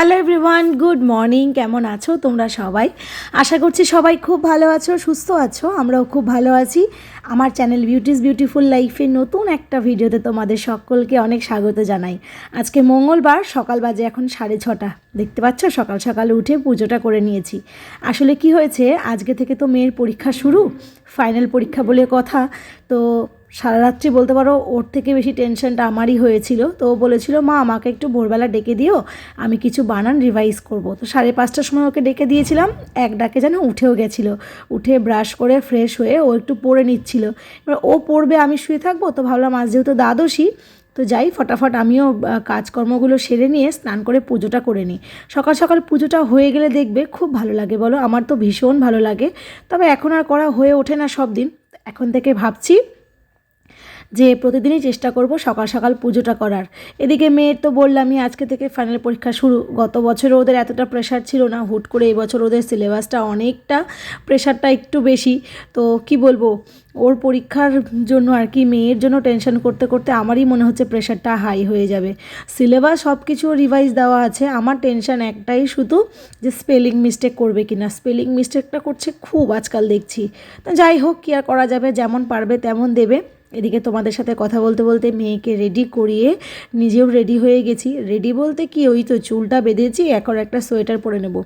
Hello everyone, good morning, কেমন আছো তোমরা সবাই? আশা করছি সবাই খুব ভালো আছো, সুস্থ আছো, আমরাও খুব ভালো আছি। আমার চ্যানেল বিউটিস বিউটিফুল লাইফে নতুন একটা ভিডিওতে তোমাদের সকলকে অনেক স্বাগত জানাই। আজকে মঙ্গলবার, সকাল বাজে এখন সাড়ে ছটা। দেখতে পাচ্ছ, সকাল সকাল উঠে পুজোটা করে নিয়েছি। আসলে কি হয়েছে, আজকে থেকে তো মেয়ের পরীক্ষা শুরু ফাইনাল পরীক্ষা বলে কথা। তো সারা রাত্রি বলতে পারো, ওর থেকে বেশি টেনশনটা আমারই হয়েছিল। তো ও বলেছিল, মা, আমাকে একটু ভোরবেলা ডেকে দিও, আমি কিছু বানান রিভাইজ করব। তো সাড়ে পাঁচটার সময় ওকে ডেকে দিয়েছিলাম, এক ডাকে যেন উঠেও গেছিল। উঠে ব্রাশ করে ফ্রেশ হয়ে ও একটু পড়ে নিচ্ছিল। এবার ও পড়বে, আমি শুয়ে থাকব, তো ভাবলাম, আজ যেহেতু দ্বাদশী, তো যাই, ফটাফট আমিও কাজকর্মগুলো সেরে নিয়ে স্নান করে পুজোটা করে নিই। সকাল সকাল পুজোটা হয়ে গেলে দেখবে খুব ভালো লাগে, বলো। আমার তো ভীষণ ভালো লাগে। তবে এখন আর করা হয়ে ওঠে না সব দিন এখন থেকে ভাবছি যে প্রতিদিনই চেষ্টা করব সকাল সকাল পুজোটা করার। এদিকে মেয়ের তো বললামই, আজকে থেকে ফাইনাল পরীক্ষা শুরু। গত বছরে ওদের এতটা প্রেশার ছিল না, হুট করে এবছর ওদের সিলেবাসটা অনেকটা প্রেশারটা একটু বেশি। তো কি বলব, ওর পরীক্ষার জন্য আর কি মেয়ের জন্য টেনশন করতে করতে আমারই মনে হচ্ছে প্রেশারটা হাই হয়ে যাবে। সিলেবাস সব কিছু রিভাইজ দেওয়া আছে। আমার টেনশন একটাই শুধু যে স্পেলিং মিস্টেক করবে কি না স্পেলিং মিস্টেকটা করছে খুব আজকাল দেখছি। তো যাই হোক, কি আর করা যাবে, যেমন পারবে তেমন দেবে। এদিকে তোমাদের সাথে কথা বলতে বলতে মেয়েকে রেডি করিয়ে নিজেও রেডি হয়ে গেছি। রেডি বলতে কি? ওই তো চুলটা বেঁধেছি, এখন একটা সোয়েটার পরে নেব।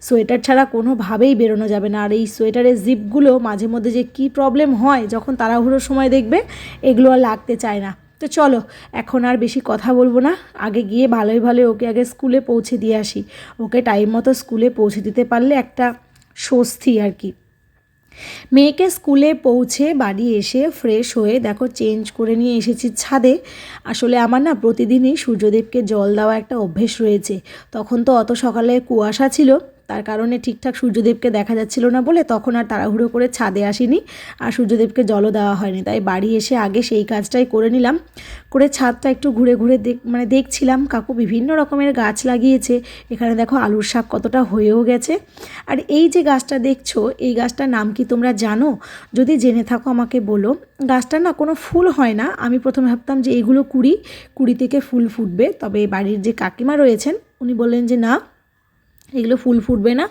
সোয়েটার ছাড়া কোনোভাবেই বেরোনো যাবে না। আর এই সোয়েটারের জিপগুলো মাঝে মধ্যে যে কী প্রবলেম হয়, যখন তাড়াহুড়োর সময় দেখবে, এগুলো আর লাগতে চায় না। তো চলো, এখন আর বেশি কথা বলব না। আগে গিয়ে ভালোই ভালোই ওকে আগে স্কুলে পৌঁছে দিয়ে আসি। ওকে টাইম মতো স্কুলে পৌঁছে দিতে পারলে একটা স্বস্তি আর কি। মেয়েকে স্কুলে পৌঁছে বাড়ি এসে ফ্রেশ হয়ে, দেখো চেঞ্জ করে নিয়ে এসেছি ছাদে। আসলে আমার না প্রতিদিনই সূর্যদেবকে জল দেওয়া একটা অভ্যেস রয়েছে। তখন তো অত সকালে কুয়াশা ছিল। তার কারণে ঠিকঠাক সূর্যদেবকে দেখা যাচ্ছিল না বলে তখন আর তাড়াহুড়ো করে ছাদে আসিনি আর সূর্যদেবকে জলও দেওয়া হয়নি। তাই বাড়ি এসে আগে সেই কাজটাই করে নিলাম। করে ছাদটা একটু ঘুরে ঘুরে দেখ মানে দেখছিলাম, কাকু বিভিন্ন রকমের গাছ লাগিয়েছে। এখানে দেখো আলুর শাক কতটা হয়েও গেছে। আর এই যে গাছটা দেখছ, এই গাছটার নাম কি তোমরা জানো? যদি জেনে থাকো আমাকে বলো। গাছটা না কোনো ফুল হয় না। আমি প্রথমে ভাবতাম যে এগুলো কুড়ি কুড়ি থেকে ফুল ফুটবে। তবে বাড়ির যে কাকিমা রয়েছেন, উনি বললেন যে না এগুলো ফুল ফুটবে না।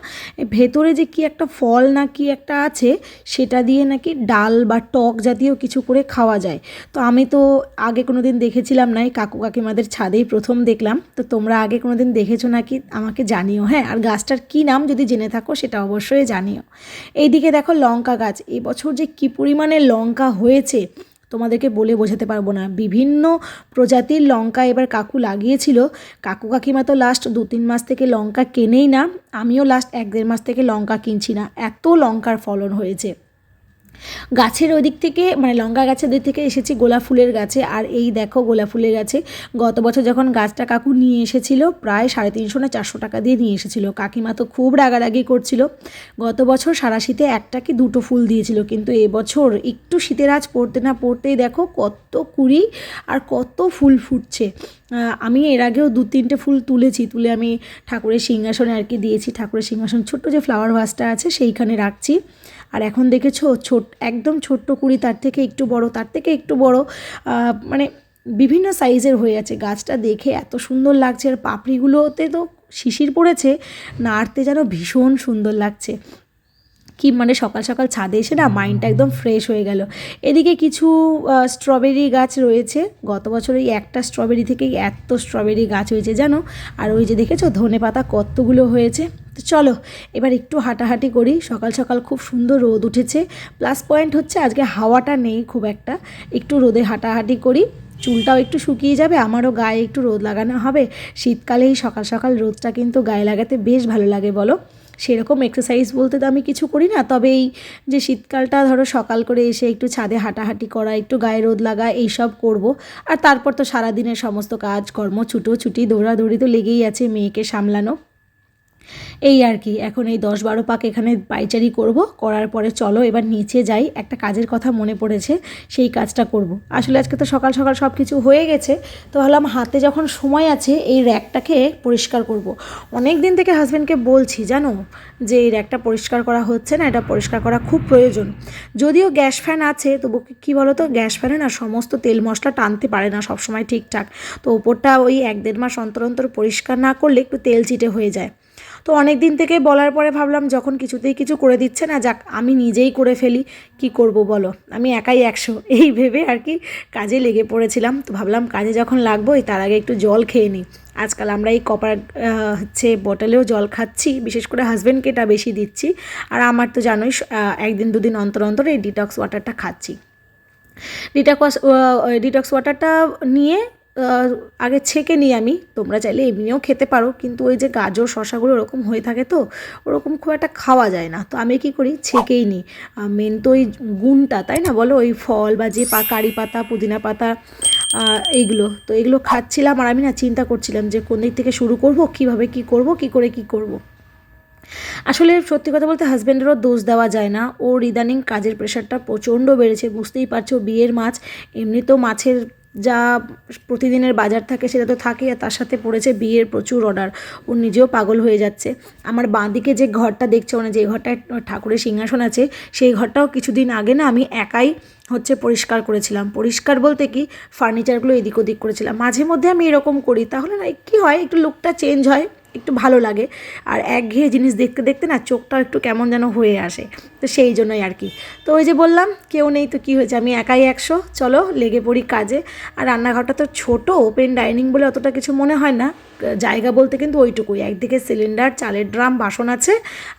ভেতরে যে কি একটা ফল না কি একটা আছে, সেটা দিয়ে নাকি ডাল বা টক জাতীয় কিছু করে খাওয়া যায়। তো আমি তো আগে কোনো দিন দেখেছিলাম না, এই কাকু কাকিমাদের ছাদেই প্রথম দেখলাম। তো তোমরা আগে কোনো দিন দেখেছ নাকি আমাকে জানিও হ্যাঁ? আর গাছটার কি নাম যদি জেনে থাকো, সেটা অবশ্যই জানিও। এইদিকে দেখো লঙ্কা গাছ। এবছর যে কী পরিমাণে লঙ্কা হয়েছে তোমাদেরকে বলে বোঝাতে পারব না। বিভিন্ন প্রজাতির লঙ্কা এবার কাকু লাগিয়েছিল। কাকু কাকিমা তো লাস্ট দু তিন মাস থেকে লঙ্কা কেনেই না। আমিও লাস্ট এক দেড় মাস থেকে লঙ্কা কিনছি না। এত লঙ্কার ফলন হয়েছে। গাছের ওই দিক থেকে মানে লঙ্কা গাছের দিক থেকে এসেছি গোলাপ ফুলের গাছে। আর এই দেখো গোলাপ ফুলের গাছে, গত বছর যখন গাছটা কাকু নিয়ে এসেছিল, প্রায় সাড়ে তিনশো না চারশো টাকা দিয়ে নিয়ে এসেছিল। কাকিমা তো খুব রাগারাগি করছিল। গত বছর সারা শীতে একটা কি দুটো ফুল দিয়েছিল, কিন্তু এবছর একটু শীতের আজ পড়তে না পড়তেই দেখো কত কুড়ি আর কত ফুল ফুটছে। আমি এর আগেও দু তিনটে ফুল তুলেছি, তুলে আমি ঠাকুরের সিংহাসনে আর কি দিয়েছি। ঠাকুরের সিংহাসন ছোট্ট যে ফ্লাওয়ার ভাসটা আছে, সেইখানে রাখছি। আর এখন দেখেছ ছোট, একদম ছোট্ট কুড়ি, তার থেকে একটু বড়, তার থেকে একটু বড় মানে বিভিন্ন সাইজের হয়ে আছে। গাছটা দেখে এত সুন্দর লাগছে। আর পাপড়িগুলোতে তো শিশির পড়েছে, নাড়তে যেন ভীষণ সুন্দর লাগছে। কি মানে সকাল সকাল ছাদে এসে না মাইন্ডটা একদম ফ্রেশ হয়ে গেল। এদিকে কিছু স্ট্রবেরি গাছ রয়েছে। গত বছর ওই একটা স্ট্রবেরি থেকেই এত স্ট্রবেরি গাছ হয়েছে জানো? আর ওই যে দেখেছ ধনে পাতা কতগুলো হয়েছে? তো চলো এবার একটু হাঁটাহাঁটি করি। সকাল সকাল খুব সুন্দর রোদ উঠেছে। প্লাস পয়েন্ট হচ্ছে আজকে হাওয়াটা নেই খুব একটা। একটু রোদে হাঁটাহাঁটি করি। চুলটাও একটু শুকিয়ে যাবে আমারও গায়ে একটু রোদ লাগানো হবে। শীতকালেই সকাল সকাল রোদটা কিন্তু গায়ে লাগাতে বেশ ভালো লাগে বলো? সেরকম এক্সারসাইজ বলতে তো আমি কিছু করি না, তবে এই যে শীতকালটা ধরো সকাল করে এসে একটু ছাদে হাঁটাহাঁটি করা, একটু গায়ে রোদ লাগা, এইসব করব। আর তারপর তো সারাদিনের সমস্ত কাজকর্ম, ছুটোছুটি ছুটো ছুটি দৌড়াদৌড়ি তো লেগেই আছে মেয়েকে সামলানো। এই আর কি, এখন এই দশ বারো পাক এখানে পাইচারি করব, করার পরে চলো এবার নিচে যাই, একটা কাজের কথা মনে পড়েছে, সেই কাজটা করব। আসলে আজকে তো সকাল সকাল সব কিছু হয়ে গেছে, তো ভাবলাম হাতে যখন সময় আছে এই র্যাকটাকে পরিষ্কার করব। অনেক দিন থেকে হাজব্যান্ডকে বলছি, জানো, যে এই র্যাকটা পরিষ্কার করা হচ্ছে না, এটা পরিষ্কার করা খুব প্রয়োজন। যদিও গ্যাস ফ্যান আছে, তবু কী বলো তো গ্যাস ফ্যানে না সমস্ত তেল মশলা টানতে পারে না সবসময় ঠিকঠাক। তো ওপরটা ওই এক দেড় মাস অন্তর অন্তর পরিষ্কার না করলে একটু তেল চিটে হয়ে যায়। তো অনেক দিন থেকে বলার পরে ভাবলাম যখন কিছুতেই কিছু করে দিচ্ছে না, যাক, আমি নিজেই করে ফেলি। কি করব বলো? আমি একাই একশো। এই ভেবে আর কি কাজে লেগে পড়েছিলাম। তো ভাবলাম কাজে যখন লাগবোই, তার আগে একটু জল খেয়ে নিই। আজকাল আমরা এই কপার হচ্ছে বটলেও জল খাচ্ছি, বিশেষ করে হাজব্যান্ডকে এটা বেশি দিচ্ছি। আর আমার তো জানোই একদিন দুদিন অন্তর অন্তর এই ডিটক্স ওয়াটারটা খাচ্ছি। ডিটক্স ডিটক্স ওয়াটারটা নিয়ে আগে ছেঁকে নিই আমি। তোমরা চাইলে এমনিও খেতে পারো, কিন্তু ওই যে গাজর শশাগুলো ওরকম হয়ে থাকে তো, ওরকম খুব একটা খাওয়া যায় না। তো আমি কি করি? ছেঁকেই নিই। মেন তো ওই গুণটা, তাই না বলো? ওই ফল বা যে পা কারি পাতা, পুদিনা পাতা এইগুলো। তো এগুলো খাচ্ছিলাম আর আমি না চিন্তা করছিলাম যে কোন দিক থেকে শুরু করব, কীভাবে কি করব, কি করে কি করব। আসলে সত্যি কথা বলতে হাজব্যান্ডেরও দোষ দেওয়া যায় না। ওর ইদানিং কাজের প্রেশারটা প্রচণ্ড বেড়েছে, বুঝতেই পারছ, বিয়ের মাছ, এমনি তো মাছের যা প্রতিদিনের বাজার থাকে সেটা তো থাকে আর তার সাথে পড়েছে বিয়ের প্রচুর অর্ডার ও নিজেও পাগল হয়ে যাচ্ছে। আমার বাঁদিকে যে ঘরটা দেখছে মানে যে ঘরটায় ঠাকুরের সিংহাসন আছে, সেই ঘরটাও কিছুদিন আগে না আমি একাই হচ্ছে পরিষ্কার করেছিলাম। পরিষ্কার বলতে কি ফার্নিচারগুলো এদিক ওদিক করেছিলাম। মাঝে মধ্যে আমি এরকম করি। তাহলে না, কী হয়? একটু লুকটা চেঞ্জ হয়। একটু ভালো লাগে। আর একঘেয়ে জিনিস দেখতে দেখতে না চোখটাও একটু কেমন যেন হয়ে আসে। তো সেই জন্যই আর কি। তো ওই যে বললাম, কেউ নেই তো কী হয়েছে? আমি একাই একশো। চলো, লেগে পড়ি কাজে। আর রান্নাঘরটা তো ছোট ওপেন ডাইনিং বলে অতটা কিছু মনে হয় না। জায়গা বলতে কিন্তু ওইটুকুই। একদিকে সিলিন্ডার চালের ড্রাম, বাসন আছে,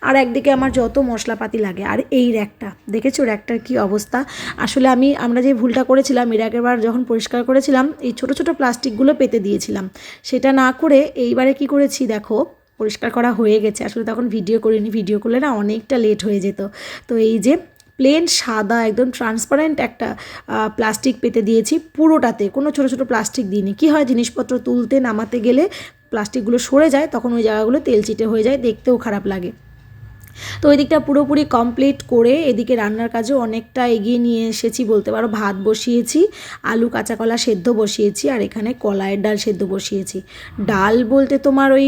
আর একদিকে আমার যত মশলাপাতি লাগে। আর এই র্যাকটা, দেখেছ র্যাকটার কি অবস্থা? আসলে আমি, আমরা যে ভুলটা করেছিলাম, এর আগের বার যখন পরিষ্কার করেছিলাম, এই ছোট ছোট প্লাস্টিকগুলো পেতে দিয়েছিলাম। সেটা না করে এইবারে কি করেছি দেখো, পরিষ্কার করা হয়ে গেছে। আসলে তখন ভিডিও করিনি, ভিডিও করলে না অনেকটা লেট হয়ে যেত। তো এই যে প্লেন সাদা, একদম ট্রান্সপারেন্ট একটা প্লাস্টিক পেতে দিয়েছি পুরোটাতে। কোনো ছোটো ছোটো প্লাস্টিক দিইনি। কী হয়, জিনিসপত্র তুলতে নামাতে গেলে প্লাস্টিকগুলো সরে যায়, তখন ওই জায়গাগুলো তেল চিটে হয়ে যায়, দেখতেও খারাপ লাগে। তো ওই দিকটা পুরোপুরি কমপ্লিট করে এদিকে রান্নার কাজও অনেকটা এগিয়ে নিয়ে এসেছি বলতে পারো। ভাত বসিয়েছি আলু কাঁচা কলা সেদ্ধ বসিয়েছি আর এখানে কলাইয়ের ডাল সেদ্ধ বসিয়েছি। ডাল বলতে তোমার ওই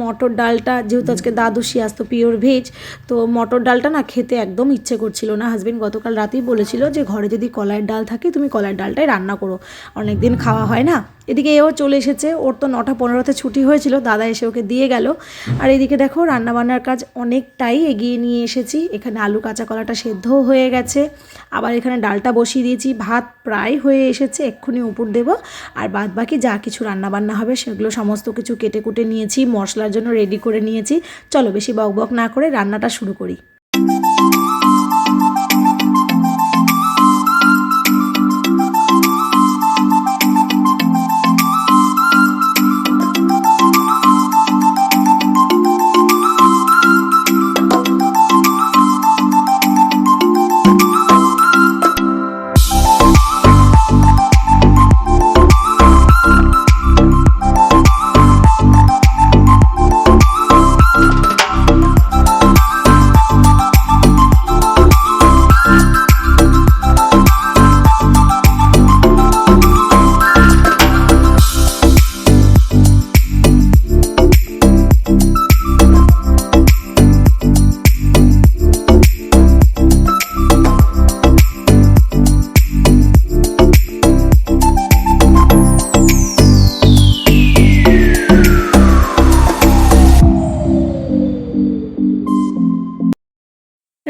মটর ডালটা যেহেতু আজকে দ্বাদশী আসতো পিওর ভেজ তো মটর ডালটা না খেতে একদম ইচ্ছে করছিল না। হাজবেন্ড গতকাল রাতেই বলেছিল যে ঘরে যদি কলাইয়ের ডাল থাকে তুমি কলাইয়ের ডালটাই রান্না করো। অনেক দিন খাওয়া হয় না। এদিকে এও চলে এসেছে। ওর তো নটা পনেরোতে ছুটি হয়েছিল, দাদা এসে ওকে দিয়ে গেল। আর এদিকে দেখো, রান্নাবান্নার কাজ অনেকটাই এগিয়ে নিয়ে এসেছি। এখানে আলু কাঁচা কলাটা সেদ্ধও হয়ে গেছে। আবার এখানে ডালটা বসিয়ে দিয়েছি। ভাত প্রায় হয়ে এসেছে, এক্ষুনি উপর দেব। আর বাদ বাকি যা কিছু রান্নাবান্না হবে, সেগুলো সমস্ত কিছু কেটে কুটে নিয়েছি, মশলার জন্য রেডি করে নিয়েছি। চলো বেশি বক বক না করে রান্নাটা শুরু করি।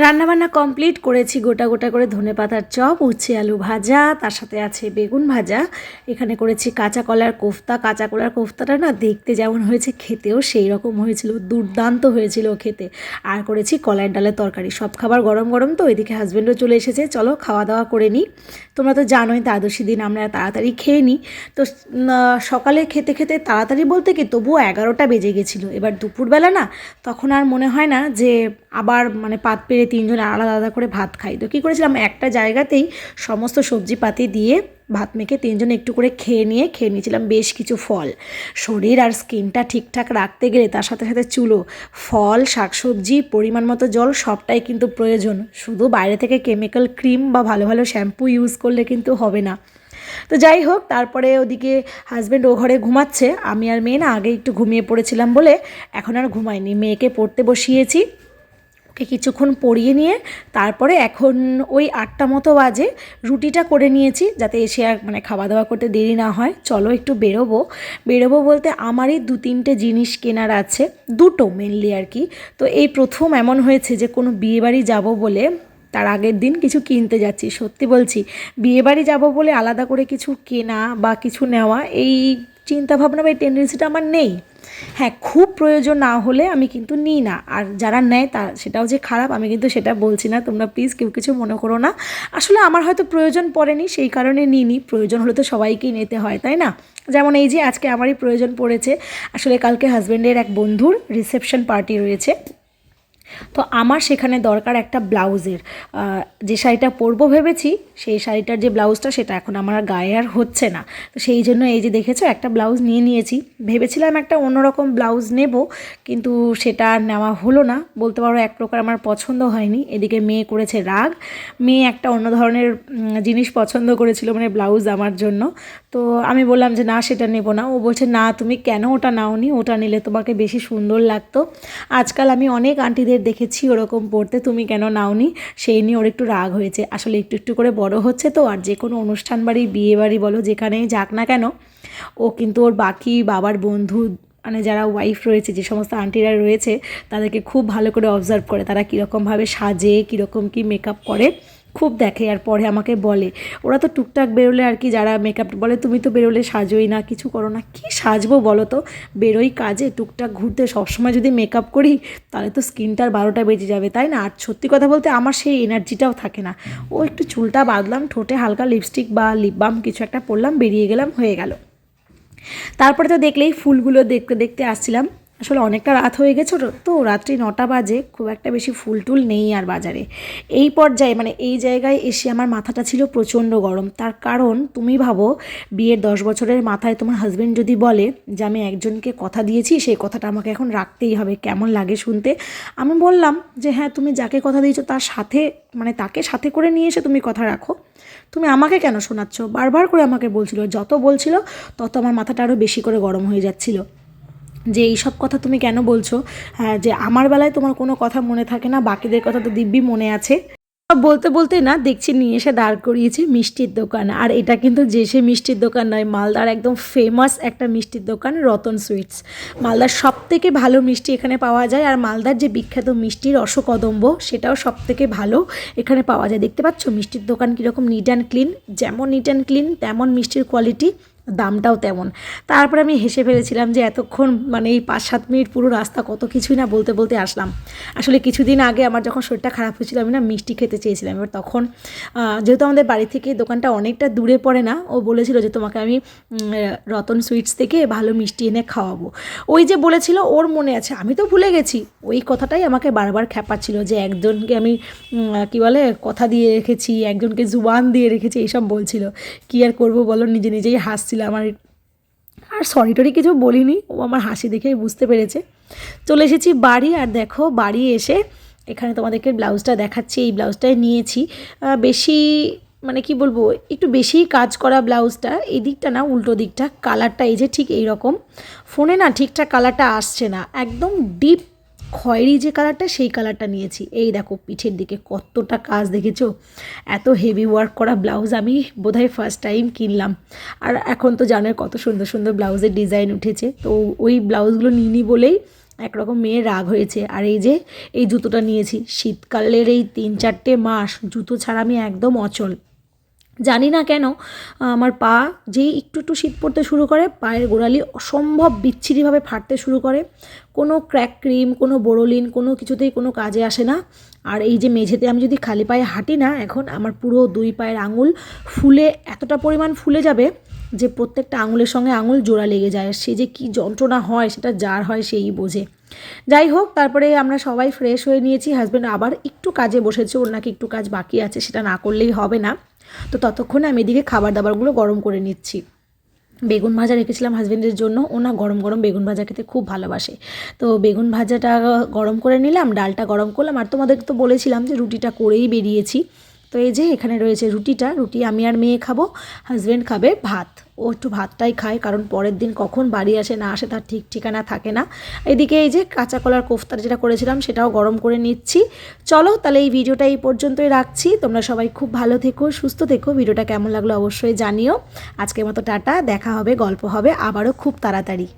রান্নাবান্না কমপ্লিট করেছি, গোটা গোটা করে ধনে পাতার চপ, উচ্ছে আলু ভাজা, তার সাথে আছে বেগুন ভাজা। এখানে করেছি কাঁচা কলার কোফতা। কাঁচা কলার কোফতাটা না দেখতে যেমন হয়েছে খেতেও সেই রকম হয়েছিল, দুর্দান্ত হয়েছিল খেতে। আর করেছি কলার ডালের তরকারি। সব খাবার গরম গরম তো, এদিকে হাজব্যান্ডও চলে এসেছে। চলো খাওয়া দাওয়া করে নিই। তোমরা তো জানোই দ্বাদশী দিন, আমরা তাড়াতাড়ি খেয়ে নিই। তো সকালে খেতে খেতে তাড়াতাড়ি বলতে কি, তবুও এগারোটা বেজে গেছিল। এবার দুপুরবেলা না, তখন আর মনে হয় না যে আবার মানে পাত পেরে তিনজন আলাদা আলাদা করে ভাত খাই। তো কী করেছিলাম, একটা জায়গাতেই সমস্ত সবজি পাতি দিয়ে ভাত মেখে তিনজন একটু করে খেয়ে নিয়ে, খেয়ে নিয়েছিলাম বেশ কিছু ফল। শরীর আর স্কিনটা ঠিকঠাক রাখতে গেলে তার সাথে সাথে চুলো, ফল, শাকসবজি, পরিমাণ মতো জল সবটাই কিন্তু প্রয়োজন। শুধু বাইরে থেকে কেমিক্যাল ক্রিম বা ভালো ভালো শ্যাম্পু ইউজ করলে কিন্তু হবে না। তো যাই হোক, তারপরে ওদিকে হাজব্যান্ড ও ঘরে ঘুমাচ্ছে। আমি আর মেয়ে না, আগে একটু ঘুমিয়ে পড়েছিলাম বলে এখন আর ঘুমাইনি। মেয়েকে পড়তে বসিয়েছি। ওকে কিছুক্ষণ পড়িয়ে নিয়ে তারপরে এখন ওই আটটা মতো বাজে রুটিটা করে নিয়েছি যাতে এসে আর মানে খাওয়া দাওয়া করতে দেরি না হয়। চলো একটু বেরোবো। বেরোবো বলতে আমারই দু তিনটে জিনিস কেনার আছে, দুটো মেনলি আর কি। তো এই প্রথম এমন হয়েছে যে কোনো বিয়েবাড়ি যাব বলে তার আগের দিন কিছু কিনতে যাচ্ছি। সত্যি বলছি, বিয়েবাড়ি যাব বলে আলাদা করে কিছু কেনা বা কিছু নেওয়া, এই চিন্তাভাবনা বা এই টেন্ডেন্সিটা আমার নেই। হ্যাঁ খুব প্রয়োজন না হলে আমি কিন্তু নিই না। আর যারা নেয় তা সেটাও যে খারাপ, আমি কিন্তু সেটা বলছি না। তোমরা প্লিজ কেউ কিছু মনে করো না। আসলে আমার হয়তো প্রয়োজন পড়েনি, সেই কারণে নিইনি। প্রয়োজন হলে তো সবাইকেই নিতে হয়, তাই না? যেমন এই যে আজকে আমারই প্রয়োজন পড়েছে, আসলে কালকে হাজব্যান্ডের এক বন্ধুর রিসেপশন পার্টি রয়েছে। তো আমার সেখানে দরকার একটা ব্লাউজের। যে শাড়িটা পরবো ভেবেছি, সেই শাড়িটার যে ব্লাউজটা, সেটা এখন আমার গায়ে আর হচ্ছে না। তো সেই জন্য এই যে দেখেছ, একটা ব্লাউজ নিয়ে নিয়েছি। ভেবেছিলাম একটা অন্যরকম ব্লাউজ নেব, কিন্তু সেটা আর নেওয়া হলো না। বলতে পারো এক প্রকার আমার পছন্দ হয়নি। এদিকে মেয়ে করেছে রাগ। মেয়ে একটা অন্য ধরনের জিনিস পছন্দ করেছিল মানে ব্লাউজ আমার জন্য। তো আমি বললাম যে, না, সেটা নেব না। ও বলছে, না, তুমি কেন ওটা নাওনি? ওটা নিলে তোমাকে বেশি সুন্দর লাগতো। আজকাল আমি অনেক আন্টিদের দেখেছি ওরকম পড়তে, তুমি কেন নাওনি? সেই নিয়ে ওর একটু রাগ হয়েছে। আসলে একটু একটু করে বড় হচ্ছে তো, আর যে কোনো অনুষ্ঠান বাড়ি, বিয়ে বাড়ি বলো, যেখানেই যাক না কেন, ও কিন্তু ওর বাকি বাবার বন্ধু মানে যারা ওয়াইফ রয়েছে, যে সমস্ত আন্টিরা রয়েছে, তাদেরকে খুব ভালো করে অবজার্ভ করে, তারা কীরকমভাবে সাজে, কীরকম কী মেকআপ করে। খুব দেখে আর পরে আমাকে বলে। ওরা তো টুকটাক বেরোলে আর কি, যারা মেকআপ বলে, তুমি তো বেরোলে, সাজোই না, কিছু করো না। কী সাজবো বলো তো? বেরোই কাজে, টুকটাক ঘুরতে সবসময় যদি মেকআপ করি, তাহলে তো স্কিনটার বারোটা বেজে যাবে, তাই না? আর সত্যি কথা বলতে আমার সেই এনার্জিটাও থাকে না। ও একটু চুলটা বাঁধলাম, ঠোঁটে হালকা লিপস্টিক বা লিপ বাম কিছু একটা পরলাম, বেরিয়ে গেলাম, হয়ে গেল। তারপরে তো দেখলেই ফুলগুলো দেখতে দেখতে আসছিলাম। আসলে অনেকটা রাত হয়ে গেছে তো রাত্রি নটা বাজে, খুব একটা বেশি ফুল টুল নেই আর বাজারে। এই পর্যায়ে মানে এই জায়গায় এসে আমার মাথাটা ছিল প্রচণ্ড গরম। তার কারণ, তুমি ভাবো, বিয়ের দশ বছরের মাথায় তোমার হাজব্যান্ড যদি বলে যে আমি একজনকে কথা দিয়েছি, সেই কথাটা আমাকে এখন রাখতেই হবে, কেমন লাগে শুনতে? আমি বললাম যে হ্যাঁ তুমি যাকে কথা দিয়েছ তার সাথে মানে তাকে সাথে করে নিয়ে এসে তুমি কথা রাখো। তুমি আমাকে কেন শোনাচ্ছ? বারবার করে আমাকে বলছিল, যত বলছিল, তত আমার মাথাটা আরও বেশি করে গরম হয়ে যাচ্ছিল। যে এইসব কথা তুমি কেন বলছো? হ্যাঁ যে আমার বেলায় তোমার কোনো কথা মনে থাকে না, বাকিদের কথা তো দিব্যি মনে আছে। সব বলতে বলতে না, দেখছি নিয়ে এসে দাঁড় করিয়েছি মিষ্টির দোকান। আর এটা কিন্তু যে সে মিষ্টির দোকান নয়, মালদার একদম ফেমাস একটা মিষ্টির দোকান, রতন সুইটস। মালদার সব থেকে ভালো মিষ্টি এখানে পাওয়া যায়, আর মালদার যে বিখ্যাত মিষ্টির রসকদম্ব, সেটাও সব থেকে ভালো এখানে পাওয়া যায়। দেখতে পাচ্ছ, মিষ্টির দোকান কীরকম নিট অ্যান্ড ক্লিন যেমন নিট অ্যান্ড ক্লিন তেমন মিষ্টির কোয়ালিটি দামটাও তেমন। তারপরে আমি হেসে ফেলেছিলাম যে এতক্ষণ মানে এই পাঁচ সাত মিনিট পুরো রাস্তা কত কিছুই না বলতে বলতে আসলাম। আসলে কিছুদিন আগে আমার যখন শরীরটা খারাপ হয়েছিল, আমি না মিষ্টি খেতে চেয়েছিলাম। এবার তখন যেহেতু আমাদের বাড়ি থেকে দোকানটা অনেকটা দূরে পড়ে না, ও বলেছিল যে তোমাকে আমি রতন সুইটস থেকে ভালো মিষ্টি এনে খাওয়াবো। ওই যে বলেছিল, ওর মনে আছে, আমি তো ভুলে গেছি। ওই কথাটাই আমাকে বারবার খ্যাপাচ্ছিল যে একজনকে আমি কি বলে, কথা দিয়ে রেখেছি, একজনকে জুবান দিয়ে রেখেছি, এইসব বলছিল। কি আর করব বলো, নিজে নিজেই হাসছিলাম আমার আর সরি টরি কিছু বলিনি, ও আমার হাসি দেখেই বুঝতে পেরেছে। চলে এসেছি বাড়ি আর দেখো বাড়ি এসে এখানে তোমাদেরকে ব্লাউজটা দেখাচ্ছি, এই ব্লাউজটাই নিয়েছি। বেশি মানে কি বলব, একটু বেশিই কাজ করা ব্লাউজটা এই দিকটা না উল্টো দিকটা কালারটা এই যে ঠিক এই রকম ফোনে না ঠিকঠাক কালারটা আসছে না, একদম ডিপ খয়েরি যে কালারটা, সেই কালারটা নিয়েছি। এই দেখো, পিঠের দিকে কতটা কাজ, দেখেছ? এত হেভি ওয়ার্ক করা ব্লাউজ আমি বোধহয় ফার্স্ট টাইম কিনলাম। আর এখন তো জানোই কত সুন্দর সুন্দর ব্লাউজের ডিজাইন উঠেছে। তো ওই ব্লাউজগুলো নিইনি বলেই একরকম মেয়ের রাগ হয়েছে। আর এই যে, এই জুতোটা নিয়েছি, শীতকালের এই তিন চারটে মাস, জুতো ছাড়া আমি একদম অচল। জানি না কেন, আমার পা যেই একটু একটু শীত পড়তে শুরু করে, পায়ের গোড়ালি অসম্ভব বিচ্ছিরিভাবে ফাটতে শুরু করে। কোনো ক্র্যাক ক্রিম কোনো বোরোলিন কোনো কিছুতেই কোনো কাজে আসে না। আর এই যে মেঝেতে আমি যদি খালি পায়ে হাঁটি না, এখন আমার পুরো দুই পায়ের আঙুল ফুলে, এতটা পরিমাণ ফুলে যাবে যে প্রত্যেকটা আঙুলের সঙ্গে আঙুল জোড়া লেগে যায়। সে যে কী যন্ত্রণা হয়, সেটা যার হয় সেই বোঝে। যাই হোক, তারপরে আমরা সবাই ফ্রেশ হয়ে নিয়েছি। হাজব্যান্ড আবার একটু কাজে বসেছে, ওর নাকি একটু কাজ বাকি আছে, সেটা না করলেই হবে না। তো ততক্ষণে আমি এদিকে খাবার দাবারগুলো গরম করে নিচ্ছি। বেগুন ভাজা রেখেছিলাম হাজব্যান্ডের জন্য। ওনা গরম গরম বেগুন ভাজা খেতে খুব ভালোবাসে। তো বেগুন ভাজাটা গরম করে নিলাম, ডালটা গরম করলাম। আর তোমাদের তো বলেছিলাম যে রুটিটা করেই বেরিয়েছি। তো এই যে এখানে রয়েছে রুটিটা, রুটি আমি আর মেয়ে খাব হাজব্যান্ড খাবে ভাত। ও একটু ভাতটাই খায়, কারণ পরের দিন কখন বাড়ি আসে, না আসে তার ঠিক ঠিকানা থাকে না। এদিকে এই যে কাঁচা কলার কোফতা যেটা করেছিলাম, সেটাও গরম করে নিচ্ছি। চলো তাহলে এই ভিডিওটা এই পর্যন্তই রাখছি। তোমরা সবাই খুব ভালো থেকো, সুস্থ থেকো। ভিডিওটা কেমন লাগল অবশ্যই জানিও। আজকের মতো টাটা, দেখা হবে, গল্প হবে, আবারও খুব তাড়াতাড়ি।